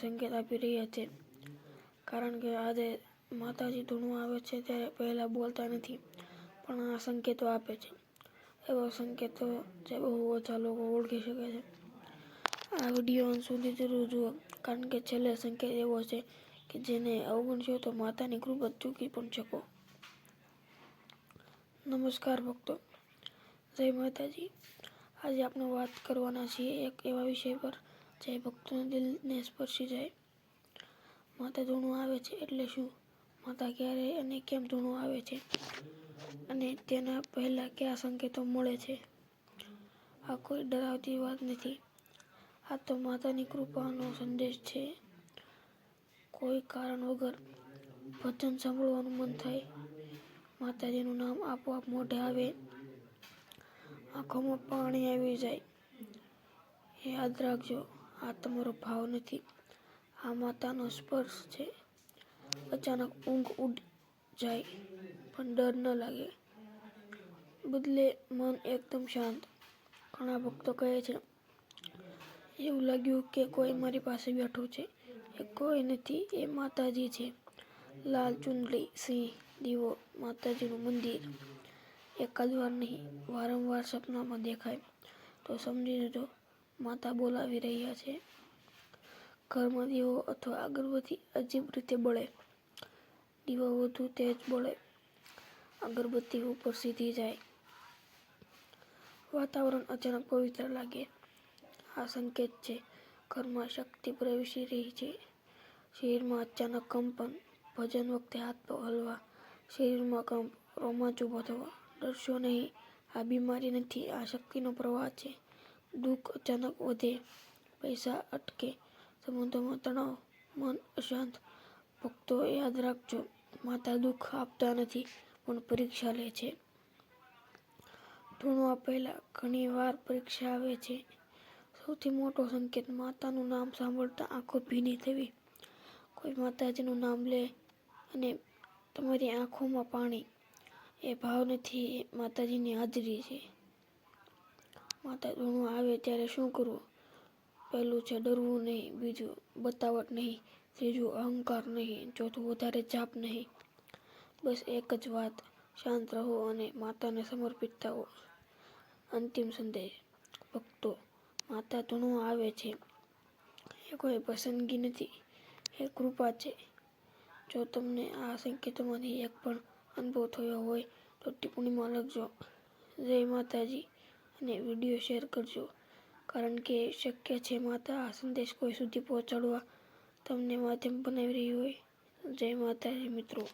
સંકેત આપી રહ્યા છે. કારણ કે આજે માતાજી ધૂણું આવે છે ત્યારે પહેલાં બોલતા નથી, પણ આ સંકેતો આપે છે. એવા સંકેતો જે બહુ ઓછા લોકો ઓળખી શકે છે. આ વીડિયો સુધી જરૂર જુઓ, કારણ કે છેલ્લે સંકેત એવો છે કે જેને અવગણશો તો માતાની કૃપા ચૂકી પણ શકો. નમસ્કાર ભક્તો. જય માતાજી. આજે આપણે વાત કરવાના છીએ એક એવા વિષય પર જે ભક્તોના દિલને સ્પર્શી જાય. માતા ધૂણું આવે છે એટલે શું? માતા ક્યારે અને કેમ ધૂણું આવે છે? અને તેના પહેલાં કયા સંકેતો મળે છે? આ કોઈ ડરાવતી વાત નથી. આ તો માતાની કૃપાનો સંદેશ છે. કોઈ કારણ વગર ભજન સાંભળવાનું મન થાય. માતાજીનું નામ આપોઆપ મોઢે આવે. આંખોમાં પાણી આવી જાય. યાદ રાખજો આ તમારો ભાવ નથી. આ માતાનો સ્પર્શ છે. અચાનક ઊંઘ ઉડ જાય, પણ ડર ન લાગે. બદલે મન એકદમ શાંત. ઘણા ભક્તો કહે છે, એવું લાગ્યું કે કોઈ મારી પાસે બેઠું છે. એ કોઈ નથી, એ માતાજી છે. લાલ ચુંદડી, સિંહ, દીવો, માતાજીનું મંદિર. એકાદ વાર નહીં, વારંવાર સપનામાં દેખાય. તો સમજી જજો માતા બોલાવી રહ્યા છે. ઘરમાં દીવો અથવા અગરબત્તી અજીબ રીતે બળે. દીવો વધુ તેજ બળે. અગરબત્તી ઉપર સીધી જાય. વાતાવરણ અચાનક પવિત્ર લાગે. આ સંકેત છે. ઘરમાં શક્તિ પ્રવેશી રહી છે. શરીરમાં અચાનક કંપન, ભજન વખતે હાથ પગ હલવા, શરીરમાં કંપ, રોમાંચ ઊભો થવા. ડરશો નહીં. આ બીમારી નથી. આ શક્તિનો પ્રવાહ છે. દુઃખ, અચાનક વધે, પૈસા અટકે, સંબંધોમાં તણાવ, મન અશાંત. ભક્તો યાદ રાખજો, માતા દુઃખ આપતા નથી, પણ પરીક્ષા લે છે. ધૂણવા પહેલાં ઘણી વાર પરીક્ષા આવે છે. સૌથી મોટો સંકેત માતાનું નામ સાંભળતા આંખો ભીની થવી. કોઈ માતાજીનું નામ લે અને તમારી આંખોમાં પાણી. એ ભાવ નથી, એ માતાજીની હાજરી છે. માતા ધૂણું આવે ત્યારે શું કરવું? પહેલું છે, ડરવું નહીં. બીજું, બતાવટ નહીં. ત્રીજું, અહંકાર નહીં. ચોથું, વધારે જાપ નહીં. બસ એક જ વાત. શાંત રહો અને માતાને સમર્પિત થાઓ. અંતિમ સંદેશ. ભક્તો, માતા ધૂણું આવે છે. એ કોઈ પસંદગી નથી. એ કૃપા છે. જો તમને આ સંકેતોમાંથી એક પણ અનુભવ થયો હોય, તો ટિપ્પણીમાં લખજો. જય માતાજી. અને વીડિયો શેર કરજો. કારણ કે શક્ય છે માતા, આ સંદેશ કોઈ સુધી પહોંચાડવા તમને માધ્યમ બનાવી રહી હોય. જય માતાજી મિત્રો.